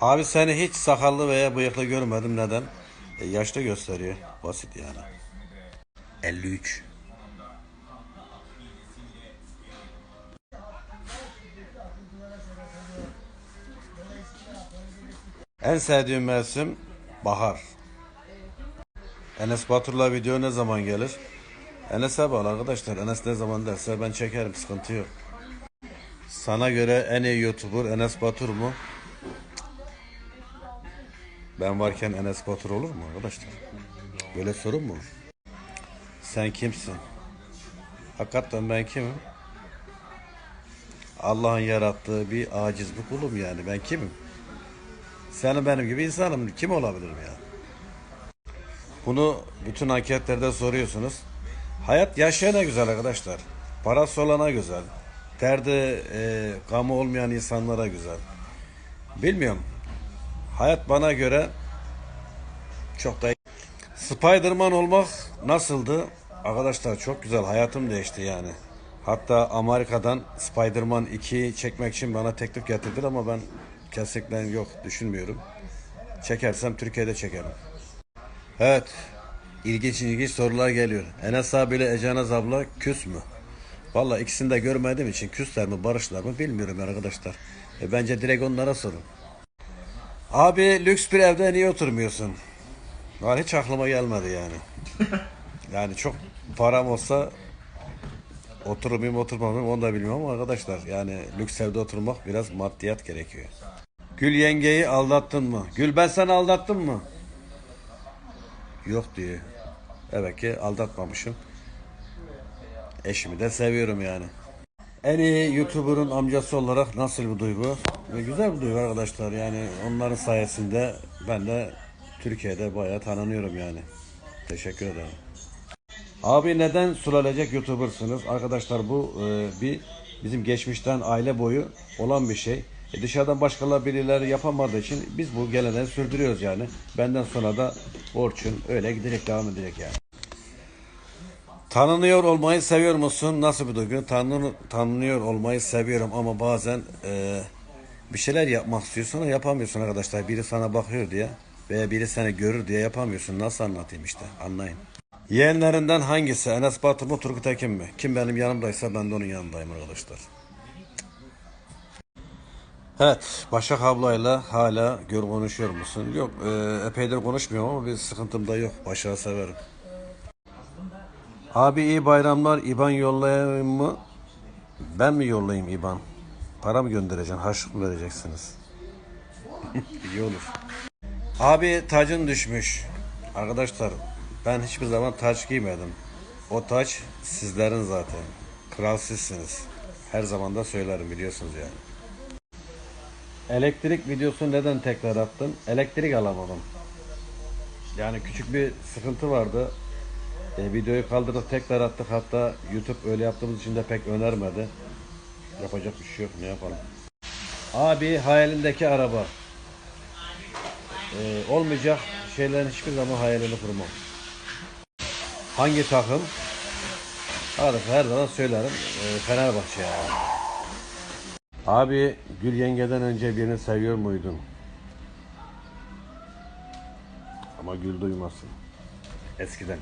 Abi seni hiç sakallı veya bıyıklı görmedim. Neden? E, yaşlı gösteriyor. Basit yani. 53. En sevdiğim mevsim bahar. Enes Batur'la video ne zaman gelir? Enes'e bağlı arkadaşlar. Enes ne zaman derse ben çekerim sıkıntı yok. Sana göre en iyi YouTuber Enes Batur mu? Ben varken Enes Batur olur mu arkadaşlar? Böyle sorun mu? Sen kimsin? Hakikaten ben kimim? Allah'ın yarattığı bir aciz bir kulum yani. Ben kimim? Senin benim gibi insanım. Kim olabilirim ya? Bunu bütün anketlerde soruyorsunuz. Hayat yaşayana güzel arkadaşlar. Parası olana güzel. Derdi, e, gamı olmayan insanlara güzel. Bilmiyorum. Hayat bana göre çok da Spiderman olmak nasıldı? Arkadaşlar çok güzel. Hayatım değişti yani. Hatta Amerika'dan Spiderman 2 çekmek için bana teklif getirdiler ama ben kesinlikle yok düşünmüyorum. Çekersem Türkiye'de çekerim. Evet. İlginç ilginç sorular geliyor. Enes abiyle Ecanaz abla küs mü? Valla ikisini de görmediğim için küsler mi barışlar mı bilmiyorum arkadaşlar. E, bence direkt onlara sorun. Abi lüks bir evde niye oturmuyorsun? Var hiç aklıma gelmedi yani. Yani çok param olsa oturur muyum oturmam mıyım onu da bilmiyorum arkadaşlar yani lüks evde oturmak biraz maddiyat gerekiyor. Gül yengeyi aldattın mı? Gül ben seni aldattım mı? Yok diyor. Evet ki aldatmamışım. Eşimi de seviyorum yani. En iyi YouTuber'ın amcası olarak nasıl bir duygu? Ve güzel bir duygu arkadaşlar. Yani onların sayesinde ben de Türkiye'de bayağı tanınıyorum yani. Teşekkür ederim. Abi neden sulalecek YouTuber'sınız? Arkadaşlar bu e, bir bizim geçmişten aile boyu olan bir şey. E, dışarıdan başkaları birileri yapamadığı için biz bu geleneği sürdürüyoruz yani. Benden sonra da Orçun öyle giderek devam edecek yani. Tanınıyor olmayı seviyor musun? Nasıl bir duygu? Tanın, tanınıyor olmayı seviyorum ama bazen e, bir şeyler yapmak istiyorsun ama yapamıyorsun arkadaşlar. Biri sana bakıyor diye veya biri seni görür diye yapamıyorsun. Nasıl anlatayım işte anlayın. Yeğenlerinden hangisi? Enes Batur mu Turgut Ekin mi? Kim benim yanımdaysa ben de onun yanındayım arkadaşlar. Evet, Başak ablayla hala gör konuşuyor musun? Yok, e, epeydir konuşmuyorum ama bir sıkıntım da yok. Başak'ı severim. Abi iyi bayramlar. İban yollayayım mı? Ben mi yollayayım İban? Para mı göndereceksin? Harçlık mı vereceksiniz? İyi olur. Abi tacın düşmüş. Arkadaşlar ben hiçbir zaman taç giymedim. O taç sizlerin zaten. Kral sizsiniz. Her zaman da söylerim biliyorsunuz yani. Elektrik videosu neden tekrar attın? Elektrik alamadım. Yani küçük bir sıkıntı vardı. E, videoyu kaldırdık tekrar attık hatta YouTube öyle yaptığımız için de pek önermedi. Yapacak bir şey yok ne yapalım. Abi hayalindeki araba. E, olmayacak şeylerin hiçbir zaman hayalini kurmam. Hangi takım? Arada her zaman söylerim. E, Fenerbahçe yani. Abi Gül yengeden önce birini seviyor muydun? Ama Gül duymasın. Eskiden.